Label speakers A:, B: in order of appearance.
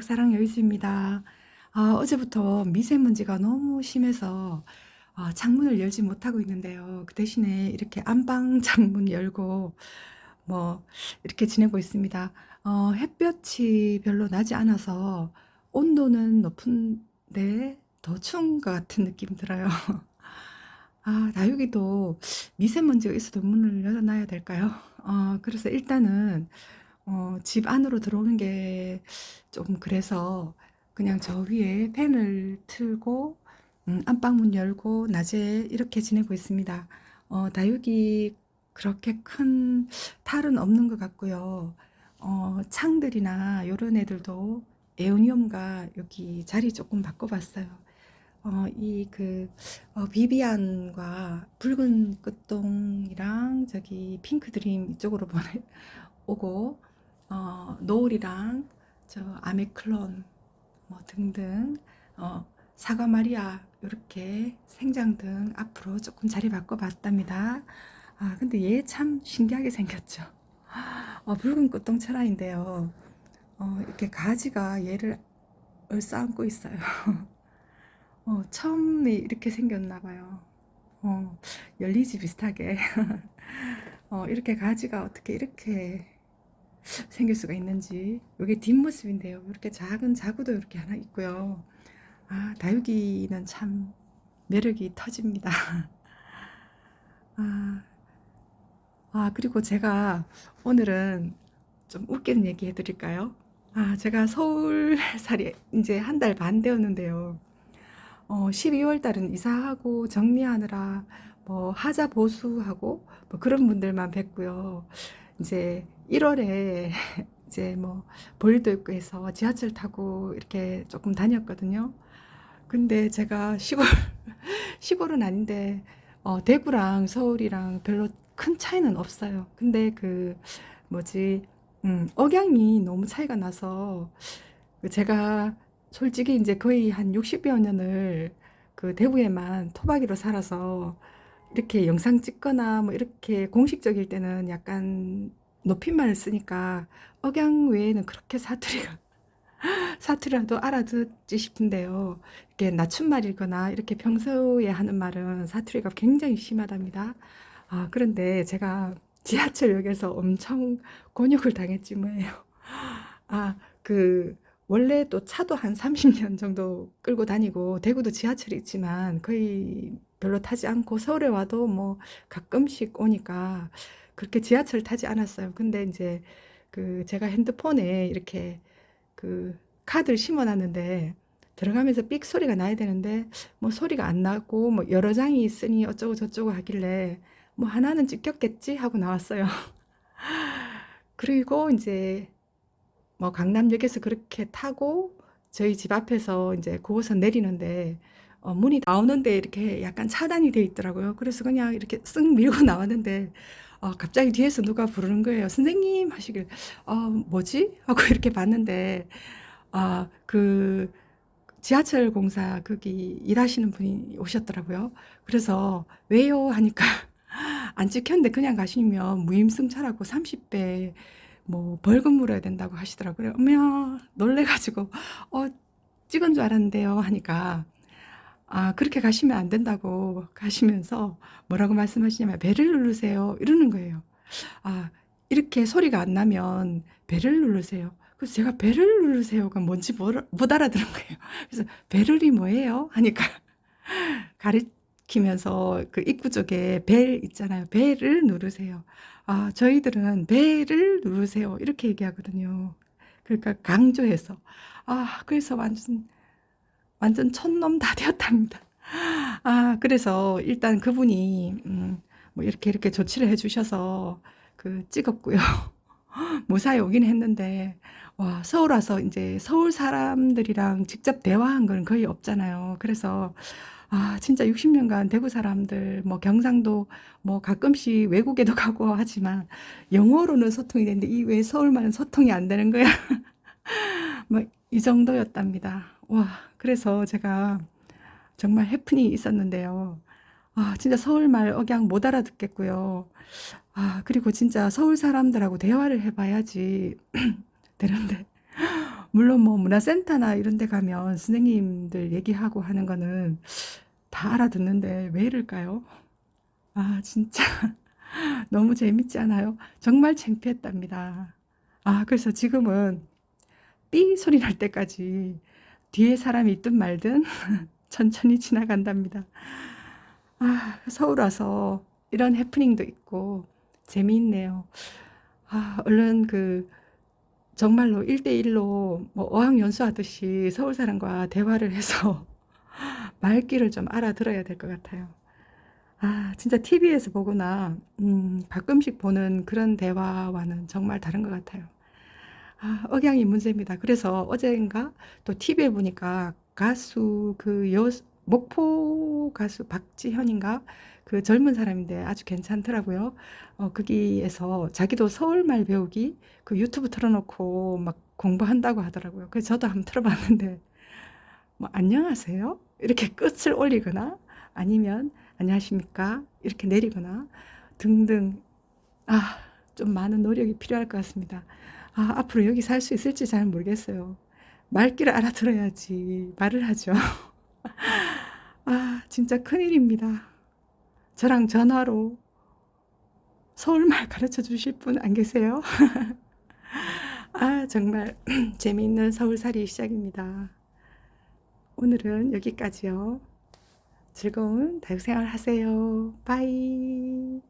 A: 가족 사랑 여의주입니다. 아, 어제부터 미세먼지가 너무 심해서 아, 창문을 열지 못하고 있는데요. 그 대신에 이렇게 안방 창문 열고 뭐 이렇게 지내고 있습니다. 어, 햇볕이 별로 나지 않아서 온도는 높은데 더 추운 것 같은 느낌 들어요. 아, 다육이도 미세먼지가 있어도 문을 열어놔야 될까요? 어, 그래서 일단은 어, 집 안으로 들어오는 게 좀 그래서 그냥 저 위에 팬을 틀고 음, 안방문 열고 낮에 이렇게 지내고 있습니다. 어, 다육이 그렇게 큰 탈은 없는 것 같고요. 어, 창들이나 이런 애들도 에오니움과 여기 자리 조금 바꿔봤어요. 어, 이 그, 어, 비비안과 붉은 끝동이랑 저기 핑크 드림 이쪽으로 보내, 오고, 어, 노을이랑 저 아메클론 뭐 등등, 어, 사과 마리아 이렇게 생장 등 앞으로 조금 자리 바꿔봤답니다. 아, 근데 얘 참 신기하게 생겼죠. 어, 붉은 꽃동 철화인데요. 어, 이렇게 가지가 얘를 얼싸안고 있어요. 어, 처음에 이렇게 생겼나 봐요. 어, 열리지 비슷하게. 어, 이렇게 가지가 어떻게 이렇게 생길 수가 있는지. 이게 뒷모습인데요. 이렇게 작은 자구도 이렇게 하나 있고요. 아, 다육이는 참 매력이 터집니다. 아, 아, 그리고 제가 오늘은 좀 웃기는 얘기 해드릴까요? 아, 제가 서울 살이 이제 한 달 반 되었는데요. 어, 12월 달은 이사하고 정리하느라 뭐 하자 보수하고 뭐 그런 분들만 뵀고요. 이제 1월에 이제 뭐 볼일도 있고 해서 지하철 타고 이렇게 조금 다녔거든요. 근데 제가 시골 시골은 아닌데 어, 대구랑 서울이랑 별로 큰 차이는 없어요. 근데 그 뭐지 음, 억양이 너무 차이가 나서 그 제가 솔직히 이제 거의 한 60여 년을 그 대구에만 토박이로 살아서 이렇게 영상 찍거나 뭐 이렇게 공식적일 때는 약간 높임말을 쓰니까 억양 외에는 그렇게 사투리가 사투리라도 알아듣지 싶은데요. 이렇게 낮춤말이거나 이렇게 평소에 하는 말은 사투리가 굉장히 심하답니다. 아, 그런데 제가 지하철역에서 엄청 곤욕을 당했지 뭐예요. 아, 그 원래 또 차도 한 30년 정도 끌고 다니고 대구도 지하철이 있지만 거의 별로 타지 않고 서울에 와도 뭐 가끔씩 오니까 그렇게 지하철 타지 않았어요. 근데 이제 그 제가 핸드폰에 이렇게 그 카드를 심어 놨는데 들어가면서 삑 소리가 나야 되는데 뭐 소리가 안 나고 뭐 여러 장이 있으니 어쩌고 저쩌고 하길래 뭐 하나는 찍혔겠지 하고 나왔어요. 그리고 이제 뭐 강남역에서 그렇게 타고 저희 집 앞에서 이제 9호선 내리는데 어, 문이 나오는데 이렇게 약간 차단이 돼 있더라고요. 그래서 그냥 이렇게 쓱 밀고 나왔는데 어, 갑자기 뒤에서 누가 부르는 거예요. 선생님 하시길 어, 뭐지? 하고 이렇게 봤는데 아, 그 지하철 공사 거기 일하시는 분이 오셨더라고요. 그래서 왜요? 하니까 안 찍혔는데 그냥 가시면 무임승차라고 30배 뭐 벌금 물어야 된다고 하시더라고요. 어머 놀래가지고 어 찍은 줄 알았는데요 하니까 아 그렇게 가시면 안 된다고 가시면서 뭐라고 말씀하시냐면 배를 누르세요 이러는 거예요. 아 이렇게 소리가 안 나면 배를 누르세요. 그래서 제가 배를 누르세요가 뭔지 못 알아들은 거예요. 그래서 배를이 뭐예요? 하니까 가리키면서 그 입구 쪽에 벨 있잖아요. 벨을 누르세요. 아, 저희들은 배를 누르세요. 이렇게 얘기하거든요. 그러니까 강조해서. 아, 그래서 완전, 완전 촌놈 다 되었답니다. 아, 그래서 일단 그분이, 음, 뭐 이렇게 이렇게 조치를 해 주셔서 그 찍었고요. 무사히 오긴 했는데, 와, 서울 와서 이제 서울 사람들이랑 직접 대화한 건 거의 없잖아요. 그래서, 아, 진짜 60년간 대구 사람들, 뭐 경상도, 뭐 가끔씩 외국에도 가고 하지만 영어로는 소통이 되는데 이 왜 서울말은 소통이 안 되는 거야? 뭐 이 정도였답니다. 와, 그래서 제가 정말 해프닝이 있었는데요. 아, 진짜 서울 말 억양 못 알아듣겠고요. 아, 그리고 진짜 서울 사람들하고 대화를 해봐야지 되는데 물론 뭐 문화센터나 이런 데 가면 선생님들 얘기하고 하는 거는 다 알아듣는데 왜 이럴까요? 아, 진짜 너무 재밌지 않아요? 정말 창피했답니다. 아, 그래서 지금은 삐 소리 날 때까지 뒤에 사람이 있든 말든 천천히 지나간답니다. 아, 서울 와서 이런 해프닝도 있고 재미있네요. 아, 얼른 그 정말로 1대1로 뭐 어학 연수하듯이 서울 사람과 대화를 해서 말귀를 좀 알아들어야 될 것 같아요. 아, 진짜 TV에서 보거나 음, 가끔씩 보는 그런 대화와는 정말 다른 것 같아요. 아, 억양이 문제입니다. 그래서 어젠가 또 TV에 보니까 가수 그 여, 목포 가수 박지현인가? 그 젊은 사람인데 아주 괜찮더라고요. 어, 거기에서 자기도 서울말 배우기 그 유튜브 틀어놓고 막 공부한다고 하더라고요. 그래서 저도 한번 틀어봤는데 뭐 안녕하세요? 이렇게 끝을 올리거나 아니면 안녕하십니까? 이렇게 내리거나 등등 아, 좀 많은 노력이 필요할 것 같습니다. 아, 앞으로 여기 살 수 있을지 잘 모르겠어요. 말귀를 알아들어야지 말을 하죠. 아, 진짜 큰일입니다. 저랑 전화로 서울말 가르쳐 주실 분 안 계세요? 아, 정말 재미있는 서울살이 시작입니다. 오늘은 여기까지요. 즐거운 다육생활 하세요. 빠이.